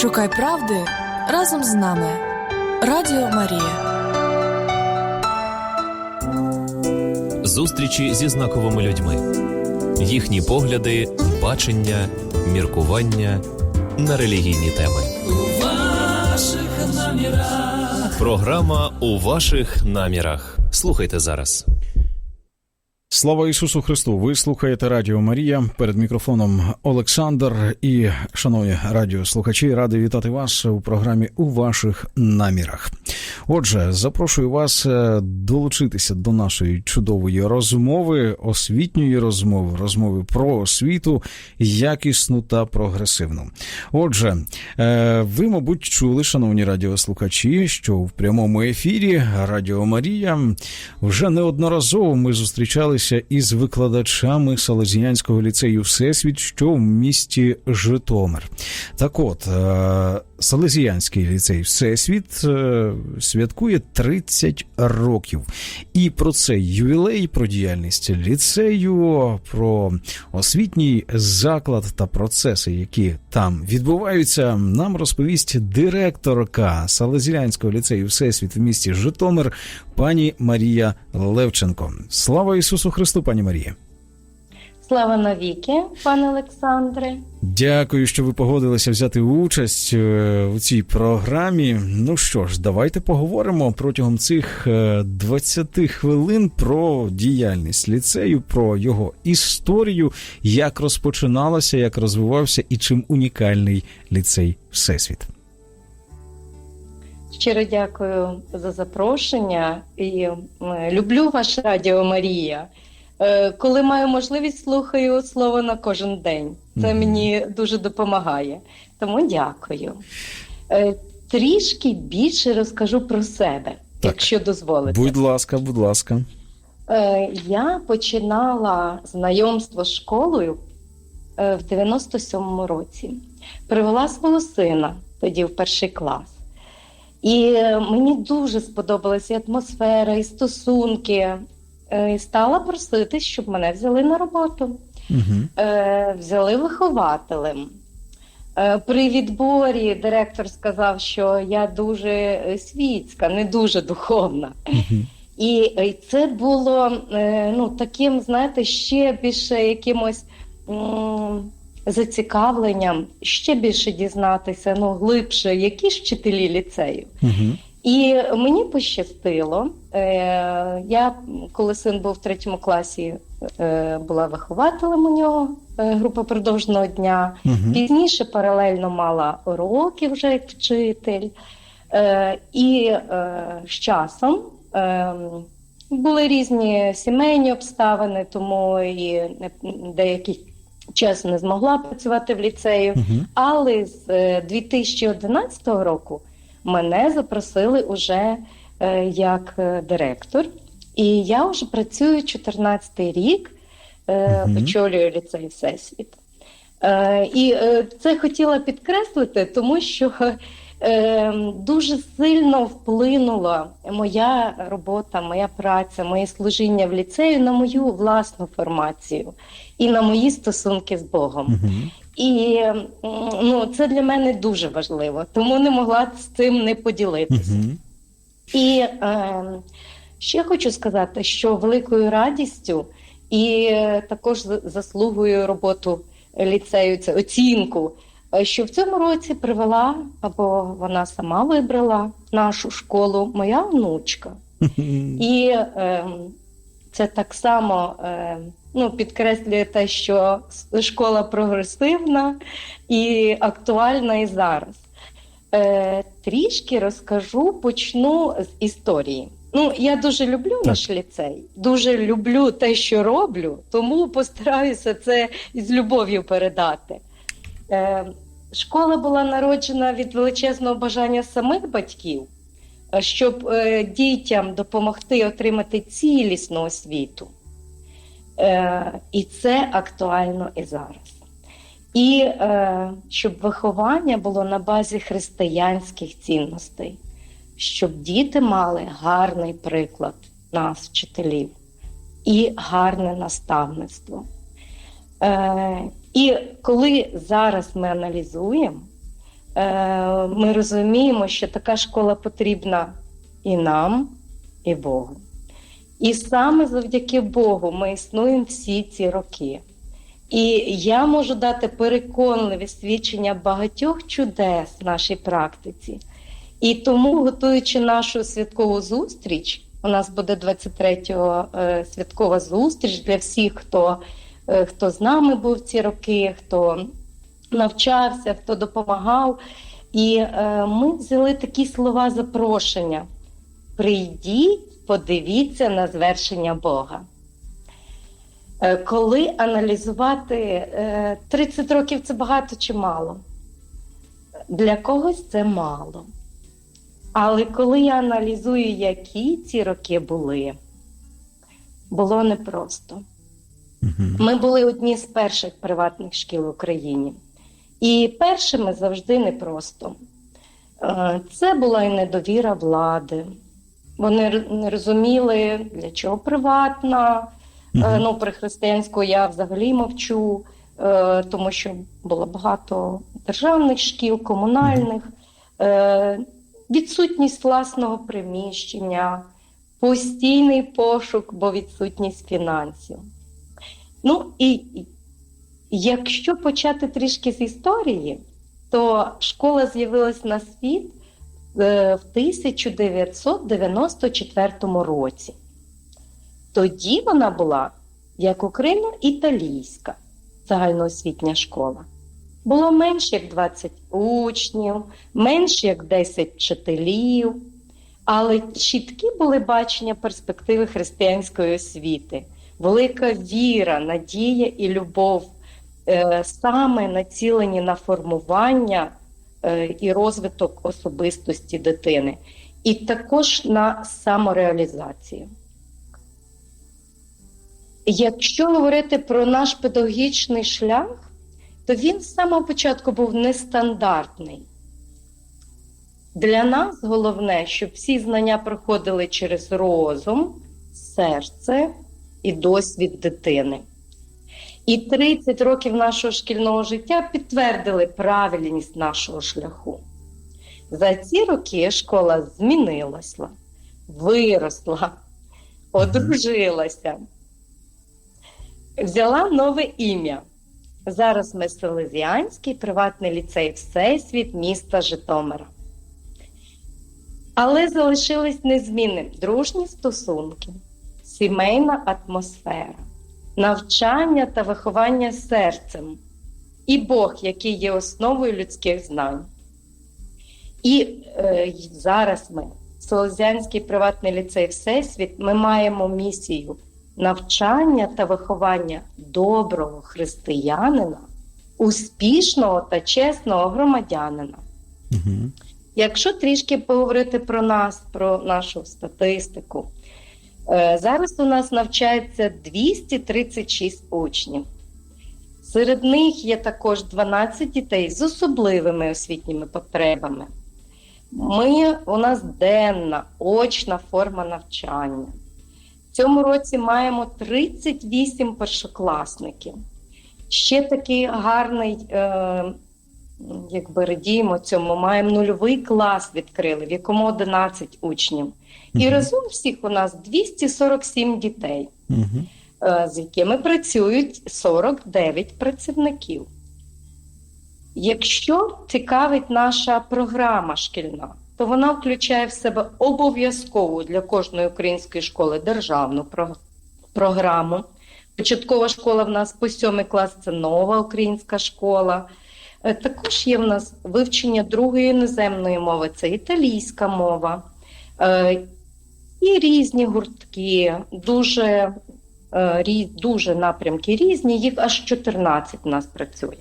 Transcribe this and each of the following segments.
Шукай правди разом з нами. Радіо Марія. Зустрічі зі знаковими людьми, їхні погляди, бачення, міркування на релігійні теми. У ваших намірах. Програма у ваших намірах. Слухайте зараз. Слава Ісусу Христу! Ви слухаєте Радіо Марія. Перед мікрофоном Олександр і, шановні радіослухачі, радий вітати вас у програмі у ваших намірах. Отже, запрошую вас е, долучитися до нашої чудової розмови, освітньої розмови, розмови про освіту, якісну та прогресивну. Отже, е, ви, мабуть, чули, шановні радіослухачі, що в прямому ефірі Радіо Марія вже неодноразово ми зустрічалися із викладачами Салезіянського ліцею Всесвіт, що в місті Житомир. Так от. Салезіянський ліцей Всесвіт е, святкує 30 років. І про цей ювілей, про діяльність ліцею, про освітній заклад та процеси, які там відбуваються, нам розповість директорка Салезіянського ліцею Всесвіт в місті Житомир, пані Марія Левченко. Слава Ісусу Христу, пані Марія! Слава навіки, пане Олександре. Дякую, що ви погодилися взяти участь е, у цій програмі. Ну що ж, давайте поговоримо протягом цих е, 20 хвилин про діяльність ліцею, про його історію, як розпочиналося, як розвивався і чим унікальний ліцей Всесвіт. Щиро дякую за запрошення і е, люблю ваш радіо Марія. Е, Коли маю можливість, слухаю слово на кожен день. Це мені дуже допомагає. Тому дякую. Е, Трішки більше розкажу про себе, якщо дозволите. Будь ласка, будь ласка. Е, Я починала знайомство з школою в 97-му році. Привела свого сина тоді в перший клас. І мені дуже сподобалася і атмосфера, і стосунки. Е, І стала просити, щоб мене взяли на роботу. Угу. Взяли вихователем. Е, При відборі директор сказав, що я дуже світська, не дуже духовна. Угу. І це було ну, таким, знаєте, ще більше якимось м, зацікавленням, ще більше дізнатися, ну, глибше, які ж вчителі ліцею. Угу. І мені пощастило. Е, Я, коли син був в третьому класі, е, була вихователем у нього е, група продовжного дня. Угу. Пізніше паралельно мала уроки вже як вчитель. І з часом були різні сімейні обставини, тому і деякий час не змогла працювати в ліцею. Угу. Але з е, 2011 року мене запросили уже як е, директор, і я вже працюю 14-й рік, е, Мгм. очолюю ліцей Всесвіт. Е, І е, це хотіла підкреслити, тому що е, дуже сильно вплинула моя робота, моя праця, моє служіння в ліцею на мою власну формацію і на мої стосунки з Богом. Угу. І ну, це для мене дуже важливо, тому не могла з цим не поділитися. Угу. І е, ще хочу сказати, що великою радістю і е, також за- заслугою роботу ліцею, це оцінку, е, що в цьому році привела або вона сама вибрала нашу школу моя онучка. І е, це так само е, ну, підкреслює те, що школа прогресивна і актуальна і зараз. Е, трішки розкажу, почну з історії. Ну, я дуже люблю наш ліцей, дуже люблю те, що роблю, тому постараюся це із любов'ю передати. Е, школа була народжена від величезного бажання самих батьків, е, щоб е, дітям допомогти отримати цілісну освіту. Е, і це актуально і зараз. І е, щоб виховання було на базі християнських цінностей, щоб діти мали гарний приклад нас, вчителів, і гарне наставництво. Е, і коли зараз ми аналізуємо, е, ми розуміємо, що така школа потрібна і нам, і Богу. І саме завдяки Богу ми існуємо всі ці роки. І я можу дати переконливі свідчення багатьох чудес в нашій практиці. І тому, готуючи нашу святкову зустріч, у нас буде 23-го е, святкова зустріч для всіх, хто, е, хто з нами був ці роки, хто навчався, хто допомагав. І е, ми взяли такі слова запрошення: прийдіть, подивіться на звершення Бога. Е, Коли аналізувати е, 30 років це багато чи мало? Для когось це мало. Але коли я аналізую, які ці роки були, було непросто. Ми були одні з перших приватних шкіл в Україні. І першими завжди непросто. Е, Це була і недовіра влади. Вони не розуміли, для чого приватна. Мгм. Ну, при християнську я взагалі мовчу, е, тому що було багато державних шкіл, комунальних, е, відсутність власного приміщення, постійний пошук, бо відсутність фінансів. Ну і якщо почати трішки з історії, то школа з'явилась на світ в 1994 році. Тоді вона була як україно-італійська загальноосвітня школа. Було менше як 20 учнів, менше як 10 вчителів, але чіткі були бачення перспективи християнської освіти, велика віра, надія і любов е, саме націлені на формування е, і розвиток особистості дитини, і також на самореалізацію. Якщо говорити про наш педагогічний шлях, то він з самого початку був нестандартний. Для нас головне, щоб всі знання проходили через розум, серце і досвід дитини. І 30 років нашого шкільного життя підтвердили правильність нашого шляху. За ці роки школа змінилася, виросла, одружилася, взяла нове ім'я. Зараз ми Селезіанський приватний ліцей Всесвіт міста Житомира. Але залишились незмінним дружні стосунки, сімейна атмосфера, навчання та виховання серцем, і Бог, який є основою людських знань. І е, зараз ми, Солозянський приватний ліцей Всесвіт, ми маємо місію навчання та виховання доброго християнина, успішного та чесного громадянина. Мгм. Якщо трішки поговорити про нас, про нашу статистику, е, зараз у нас навчається 236 учнів. Серед них є також 12 дітей з особливими освітніми потребами. Ми, у нас денна, очна форма навчання. Цьому році маємо 38 першокласників. Ще такий гарний, е, якби радіємо цьому, маємо нульовий клас відкрили, в якому 11 учнів. І Мгм. разом всіх у нас 247 дітей, Мгм. е, з якими працюють 49 працівників. Якщо цікавить наша програма шкільна, то вона включає в себе обов'язкову для кожної української школи державну програму. Початкова школа в нас по сьомий клас це нова українська школа. Е, Також є в нас вивчення другої іноземної мови, це італійська мова. Е, І різні гуртки, дуже, е, дуже напрямки різні, їх аж 14 у нас працює.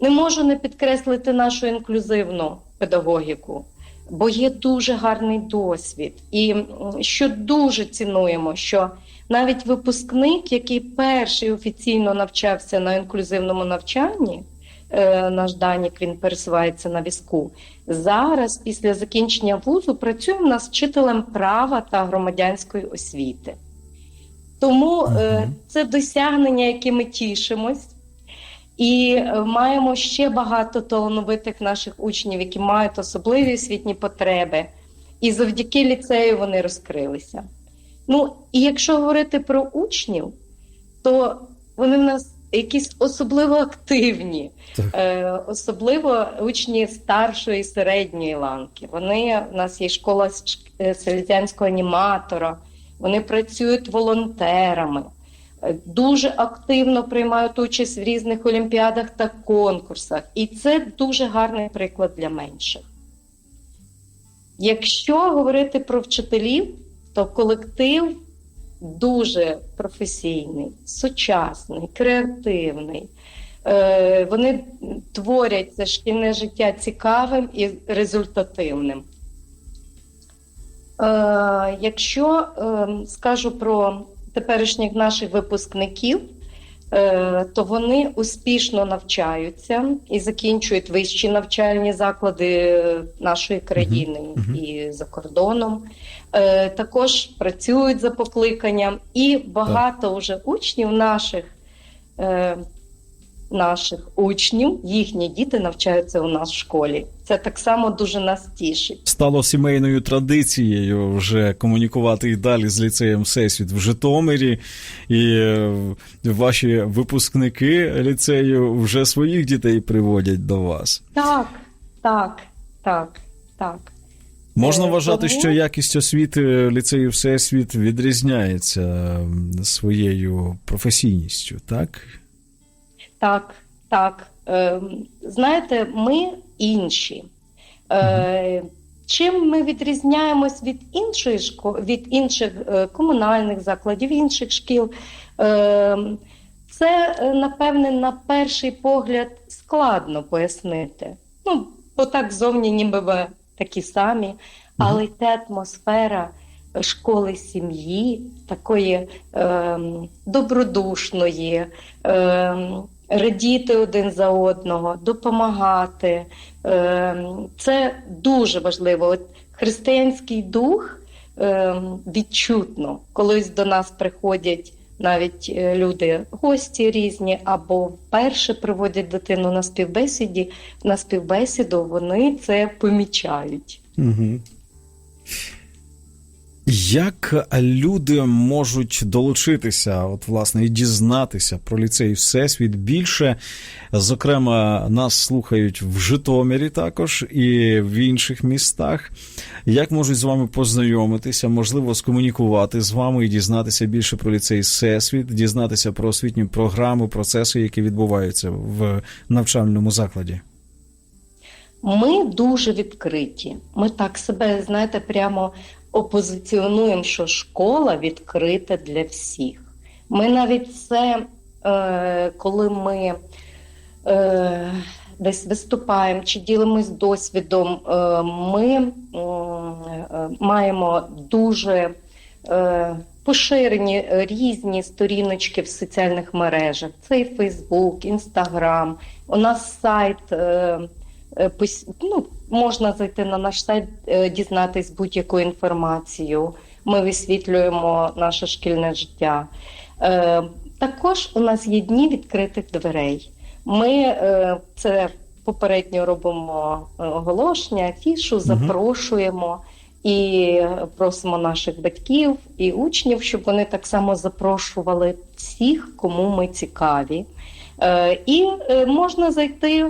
Не можу не підкреслити нашу інклюзивну педагогіку, бо є дуже гарний досвід. І що дуже цінуємо, що навіть випускник, який перший офіційно навчався на інклюзивному навчанні, е, наш Данік він пересувається на візку. Зараз, після закінчення вузу, працює в нас вчителем права та громадянської освіти. Тому е, Мгм. це досягнення, якими тішимось. І е, маємо ще багато талановитих наших учнів, які мають особливі освітні потреби. І завдяки ліцею вони розкрилися. Ну, і якщо говорити про учнів, то вони в нас якісь особливо активні, е, особливо учні старшої і середньої ланки. Вони у нас є школа е, аніматора, вони працюють волонтерами, дуже активно приймають участь в різних олімпіадах та конкурсах. І це дуже гарний приклад для менших. Якщо говорити про вчителів, то колектив дуже професійний, сучасний, креативний. Е, Вони творять це шкільне життя цікавим і результативним. Е, Якщо е, скажу про теперішніх наших випускників, е, то вони успішно навчаються і закінчують вищі навчальні заклади нашої країни мгм. і за кордоном. Е, Також працюють за покликанням, і багато вже учнів наших. Наших учнів, їхні діти навчаються у нас в школі. Це так само дуже нас тішить. Стало сімейною традицією вже комунікувати і далі з ліцеєм Всесвіт в Житомирі, і е, ваші випускники ліцею вже своїх дітей приводять до вас. Так, так, так, так. Можна Е, вважати, тому- що якість освіти ліцею Всесвіт відрізняється своєю професійністю, так? Так, так. Ем, знаєте, ми інші. Е, чим ми відрізняємось від іншої шко- від інших е, комунальних закладів, інших шкіл? Ем, це, е, напевне, на перший погляд складно пояснити. Ну, бо так зовні ніби ви такі самі, але й та атмосфера школи сім'ї, такої ем, добродушної, ем, радіти один за одного, допомагати. Ем, це дуже важливо. От християнський дух ем, відчутно, колись до нас приходять навіть е, люди, гості різні, або вперше приводять дитину на співбесіді, на співбесіду вони це помічають. Угу. Як люди можуть долучитися, от власне, і дізнатися про ліцей Всесвіт більше? Зокрема, нас слухають в Житомирі також і в інших містах. Як можуть з вами познайомитися, можливо, скомунікувати з вами і дізнатися більше про ліцей Всесвіт, дізнатися про освітні програми, процеси, які відбуваються в навчальному закладі? Ми дуже відкриті. Ми так себе, знаєте, прямо опозиціонуємо, що школа відкрита для всіх. Ми навіть це, е, коли ми е, десь виступаємо чи ділимось досвідом, е, ми маємо дуже поширені різні сторіночки в соціальних мережах. Це і Фейсбук, Інстаграм. У нас сайт. Ну, можна зайти на наш сайт, е, дізнатись будь-яку інформацію. Ми висвітлюємо наше шкільне життя. Е, Також у нас є дні відкритих дверей. Ми е, це попередньо робимо оголошення, афішу, запрошуємо і просимо наших батьків і учнів, щоб вони так само запрошували всіх, кому ми цікаві. І можна зайти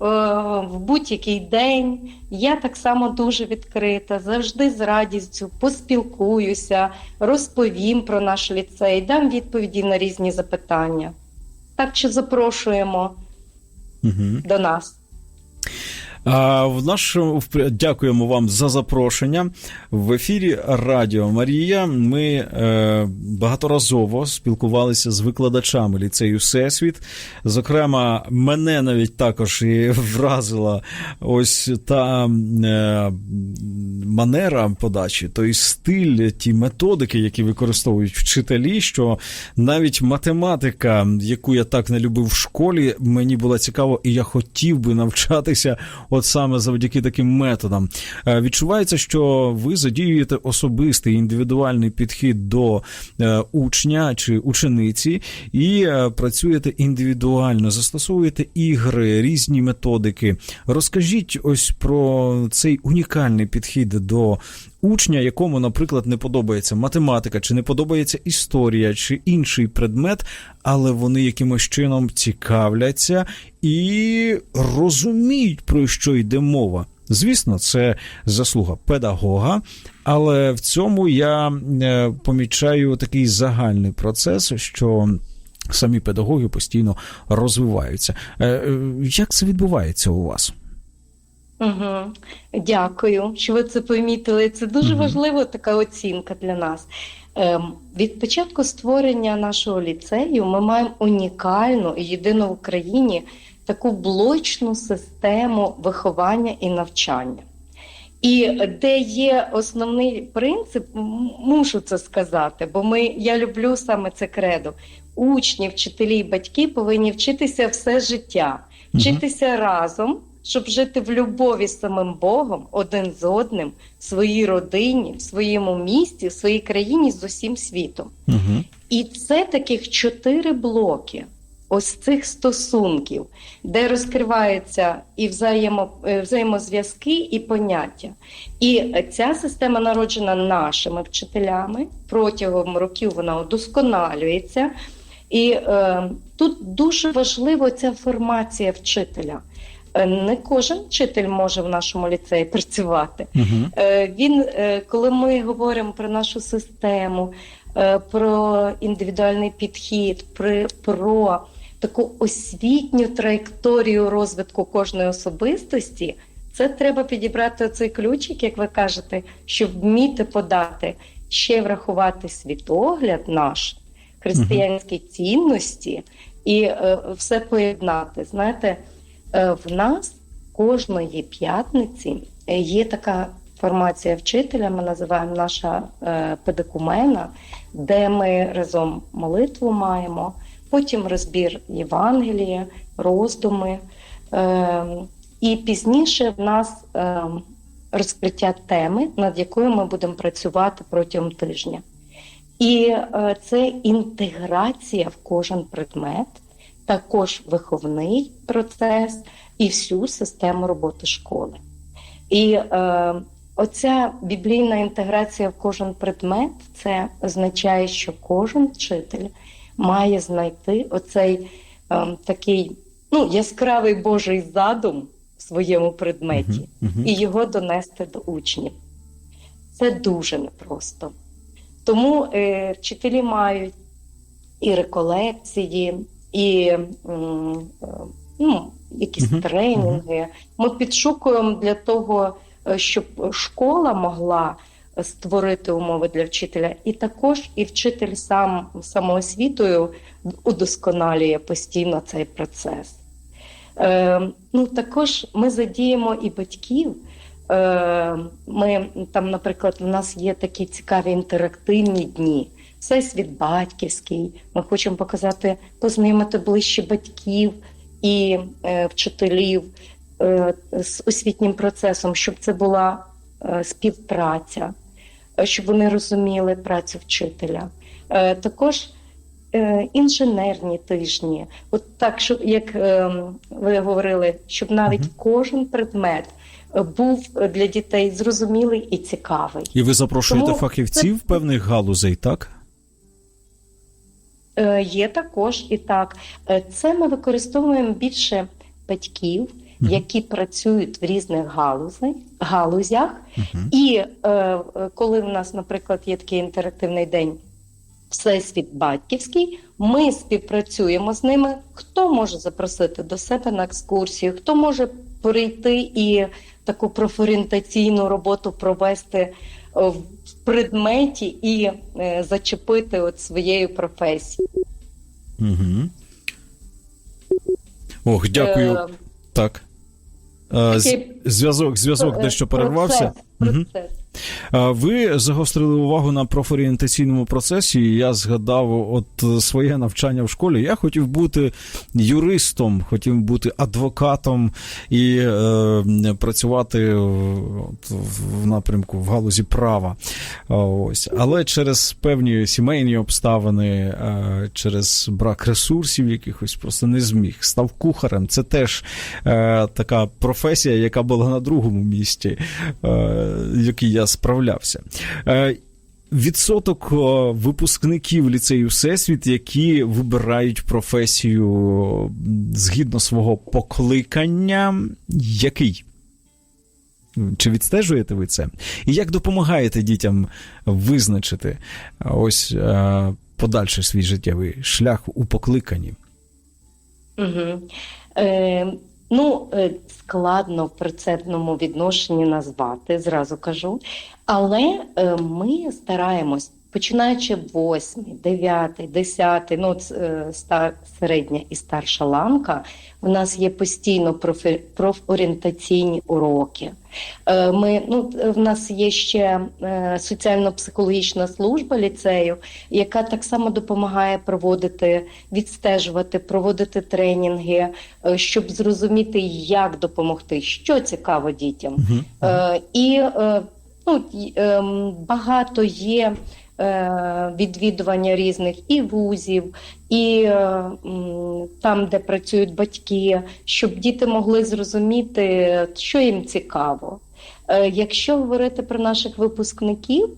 в будь-який день. Я так само дуже відкрита, завжди з радістю поспілкуюся, розповім про наш ліцей, дам відповіді на різні запитання. Так що запрошуємо Угу. до нас. В нашому дякуємо вам за запрошення в ефірі Радіо Марія. Ми е, багаторазово спілкувалися з викладачами ліцею Всесвіт. Зокрема, мене навіть також і вразила ось та е, манера подачі, той стиль, ті методики, які використовують вчителі, що навіть математика, яку я так не любив в школі, мені була цікаво, і я хотів би навчатися от саме завдяки таким методам. Е, Відчувається, що ви задіюєте особистий індивідуальний підхід до е, учня чи учениці і е, працюєте індивідуально, застосовуєте ігри, різні методики. Розкажіть ось про цей унікальний підхід до учня, якому, наприклад, не подобається математика, чи не подобається історія, чи інший предмет, але вони якимось чином цікавляться і розуміють, про що йде мова. Звісно, це заслуга педагога, але в цьому я е, помічаю такий загальний процес, що самі педагоги постійно розвиваються. Е, е, Як це відбувається у вас? Угу. Дякую, що ви це помітили. Це дуже Мгм. важлива така оцінка для нас. Ем, від початку створення нашого ліцею ми маємо унікальну і єдину в Україні таку блочну систему виховання і навчання. І де є основний принцип, мушу це сказати, бо ми, я люблю саме це кредо. Учні, вчителі і батьки повинні вчитися все життя, вчитися разом, щоб жити в любові з самим Богом, один з одним, в своїй родині, в своєму місті, в своїй країні з усім світом. Угу. І це таких чотири блоки ось цих стосунків, де розкриваються і взаємо, е, взаємозв'язки, і поняття. І ця система народжена нашими вчителями. Протягом років вона удосконалюється. І е, тут дуже важлива ця формація вчителя. Е, Не кожен вчитель може в нашому ліцеї працювати. Угу. Він, е, коли ми говоримо про нашу систему, про індивідуальний підхід, про таку освітню траєкторію розвитку кожної особистості, це треба підібрати цей ключик, як ви кажете, щоб вміти подати, ще врахувати світогляд наш, християнські цінності і все поєднати. Знаєте, в нас кожної п'ятниці е, є така формація вчителя, ми називаємо наша е, педикумена, де ми разом молитву маємо, потім розбір Євангелія, роздуми. Е, і пізніше в нас е, розкриття теми, над якою ми будемо працювати протягом тижня. І е, це інтеграція в кожен предмет, також виховний процес і всю систему роботи школи. І е, оця біблійна інтеграція в кожен предмет це означає, що кожен вчитель має знайти оцей е, такий ну, яскравий Божий задум в своєму предметі Мгм, мгм. і його донести до учнів. Це дуже непросто. Тому е, вчителі мають і реколекції, і е, ну, якісь тренінги. Ми підшукуємо для того, е, щоб школа могла створити умови для вчителя, і також і вчитель сам самоосвітою удосконалює постійно цей процес. Е, ну, також ми задіємо і батьків. Е, ми там, наприклад, у нас є такі цікаві інтерактивні дні. Всесвіт батьківський. Ми хочемо показати, познайомити ближче батьків і е, вчителів е, з освітнім процесом, щоб це була е, співпраця, е, щоб вони розуміли працю вчителя. Е, також е, інженерні тижні. От так, щоб як е, ви говорили, щоб навіть Мгм. кожен предмет був для дітей зрозумілий і цікавий. І ви запрошуєте Тому фахівців це- певних галузей, так? Е, Є також і так. Е, Це ми використовуємо більше батьків, які працюють в різних галузях, галузях. І е, коли в нас, наприклад, є такий інтерактивний день Всесвіт батьківський, ми співпрацюємо з ними. Хто може запросити до себе на екскурсію, хто може прийти і таку профорієнтаційну роботу провести в предметі і е, зачепити от своєю професією. Угу. Ох, дякую. Е, Так. Е, такий Зв'язок, зв'язок дещо перервався. Процес, процес. А Ви загострили увагу на профорієнтаційному процесі. Я згадав от своє навчання в школі. Я хотів бути юристом, хотів бути адвокатом і е, працювати от, в напрямку в галузі права. Ось. Але через певні сімейні обставини, е, через брак ресурсів якихось просто не зміг. Став кухарем. Це теж е, така професія, яка була на другому місці, е, в якій я справлявся. Е, Відсоток випускників ліцею Всесвіт, які вибирають професію згідно свого покликання, який? Чи відстежуєте ви це? І як допомагаєте дітям визначити ось е, подальший свій життєвий шлях у покликанні? Угу. Е, ну, е, складно в процентному відношенні назвати, зразу кажу. Але е, ми стараємось, починаючи 8, 9, 10, ну, е, ста- середня і старша ланка, в нас є постійно профі- профорієнтаційні уроки. Е, Ми, ну, в нас є ще е, соціально-психологічна служба ліцею, яка так само допомагає проводити, відстежувати, проводити тренінги, е, щоб зрозуміти, як допомогти, що цікаво дітям. Е, І е, ну, ем, багато є е, відвідування різних і вузів, і е, там, де працюють батьки, щоб діти могли зрозуміти, що їм цікаво. Е, Якщо говорити про наших випускників,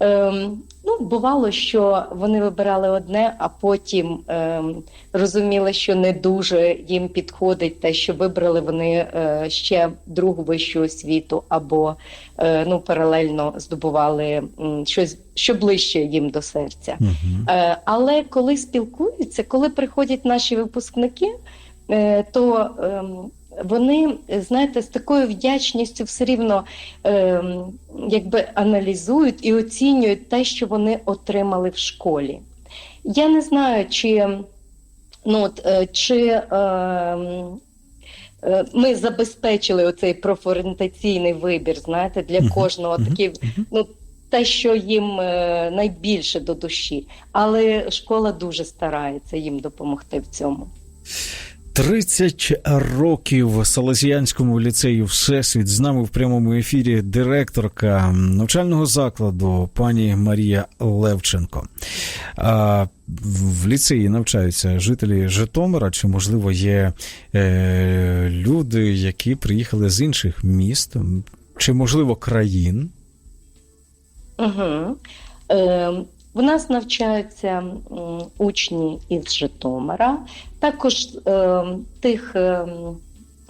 ем, бувало, що вони вибирали одне, а потім ем, розуміли, що не дуже їм підходить те, що вибрали вони е, ще другу вищу освіту, або е, ну паралельно здобували м, щось, що ближче їм до серця. Е, Але коли спілкуються, коли приходять наші випускники, е, то ем, вони, е, знаєте, з такою вдячністю все рівно ем, якби аналізують і оцінюють те, що вони отримали в школі. Я не знаю, чи, ну, от, е, чи ем, е, ми забезпечили оцей профорієнтаційний вибір, знаєте, для кожного мгм, ну, те, що їм е, найбільше до душі. Але школа дуже старається їм допомогти в цьому. 30 років Салезіянському ліцею Всесвіт з нами в прямому ефірі директорка навчального закладу пані Марія Левченко. В ліцеї навчаються жителі Житомира, чи можливо є е, люди, які приїхали з інших міст, чи можливо країн? Угу. Е, в нас навчаються учні із Житомира, також е, тих е,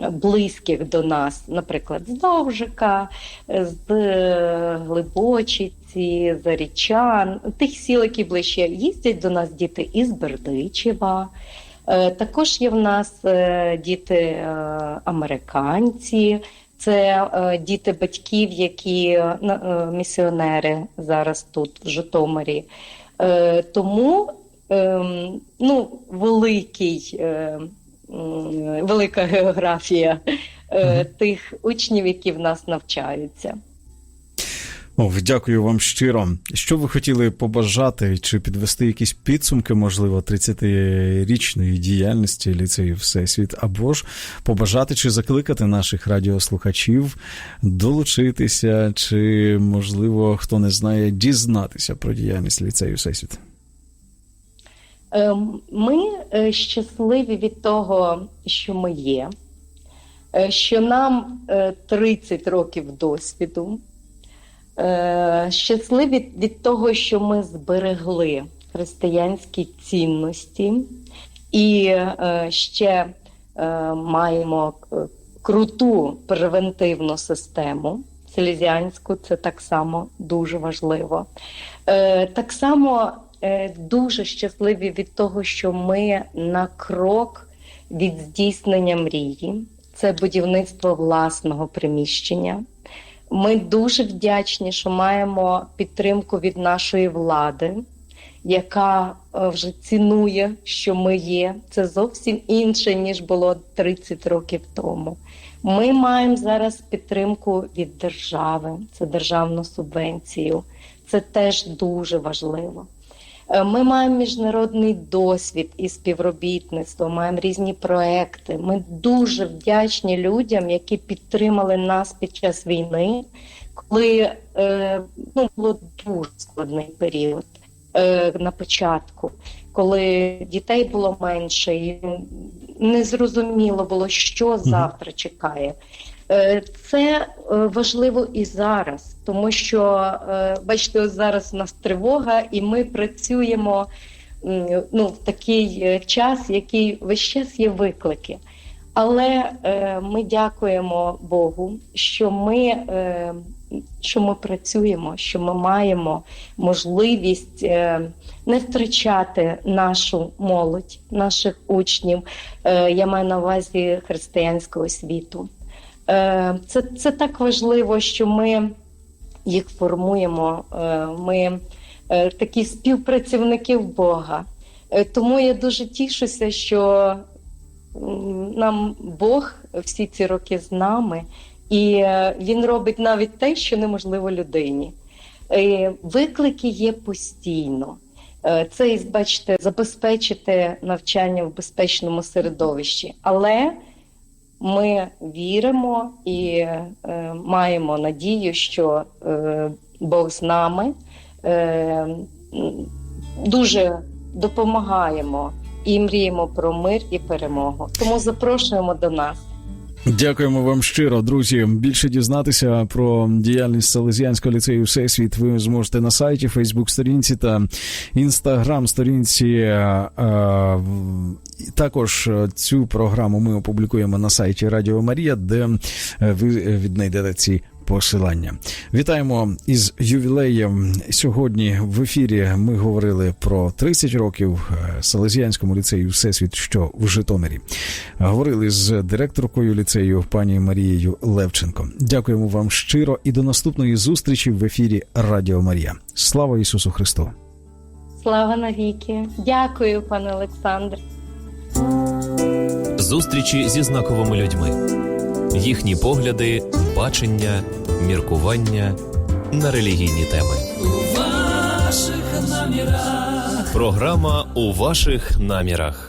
близьких до нас, наприклад, з Довжика, з е, Глибочиці, Зарічан, тих сіл, які ближче їздять до нас діти із Бердичева. Е, Також є в нас е, діти американці, це діти батьків, які місіонери зараз тут, в Житомирі. Тому ем, ну, великий, е, велика географія е, тих учнів, які в нас навчаються. О, дякую вам щиро. Що ви хотіли побажати чи підвести якісь підсумки, можливо, 30-річної діяльності ліцею Всесвіт, або ж побажати чи закликати наших радіослухачів долучитися, чи, можливо, хто не знає, дізнатися про діяльність ліцею Всесвіт? Ем, Ми е, щасливі від того, що ми є, е, що нам е, 30 років досвіду. Е, Щасливі від того, що ми зберегли християнські цінності і е, ще е, маємо е, круту превентивну систему. Селезіанську це так само дуже важливо. Е, Так само е, дуже щасливі від того, що ми на крок від здійснення мрії. Це будівництво власного приміщення. Ми дуже вдячні, що маємо підтримку від нашої влади, яка е, вже цінує, що ми є. Це зовсім інше, ніж було 30 років тому. Ми маємо зараз підтримку від держави, це державну субвенцію. Це теж дуже важливо. Е, Ми маємо міжнародний досвід і співробітництво, маємо різні проекти. Ми дуже вдячні людям, які підтримали нас під час війни, коли е, ну, було дуже складний період е, на початку, коли дітей було менше, і незрозуміло було, що завтра чекає. Е, Це е, важливо і зараз, тому що е, бачите, зараз у нас тривога, і ми працюємо ну, в такий час, який весь час є виклики. Але ми дякуємо Богу, що ми, що ми працюємо, що ми маємо можливість не втрачати нашу молодь, наших учнів. Я маю на увазі християнського світу. Е, Це, це так важливо, що ми їх формуємо. Е, Ми е, такі співпрацівники Бога. Тому я дуже тішуся, що нам Бог всі ці роки з нами, і Він робить навіть те, що неможливо людині. Виклики є постійно. Це, бачите, забезпечити навчання в безпечному середовищі. Але ми віримо і е, маємо надію, що е, Бог з нами е, дуже допомагаємо і мріємо про мир і перемогу. Тому запрошуємо до нас. Дякуємо вам щиро, друзі. Більше дізнатися про діяльність Селезіанського ліцею Всесвіт ви зможете на сайті, Фейсбук-сторінці та інстаграм-сторінці. Е, е, Також е, цю програму ми опублікуємо на сайті Радіо Марія, де ви віднайдете ці посилання. Вітаємо із ювілеєм. Сьогодні в ефірі ми говорили про 30 років е, Селезіанському ліцею Всесвіт, що в Житомирі. Говорили з директоркою ліцею пані Марією Левченко. Дякуємо вам щиро і до наступної зустрічі в ефірі Радіо Марія. Слава Ісусу Христу! Слава навіки! Дякую, пане Олександр. Зустрічі зі знаковими людьми, їхні погляди, бачення, міркування на релігійні теми. Програма у ваших намірах.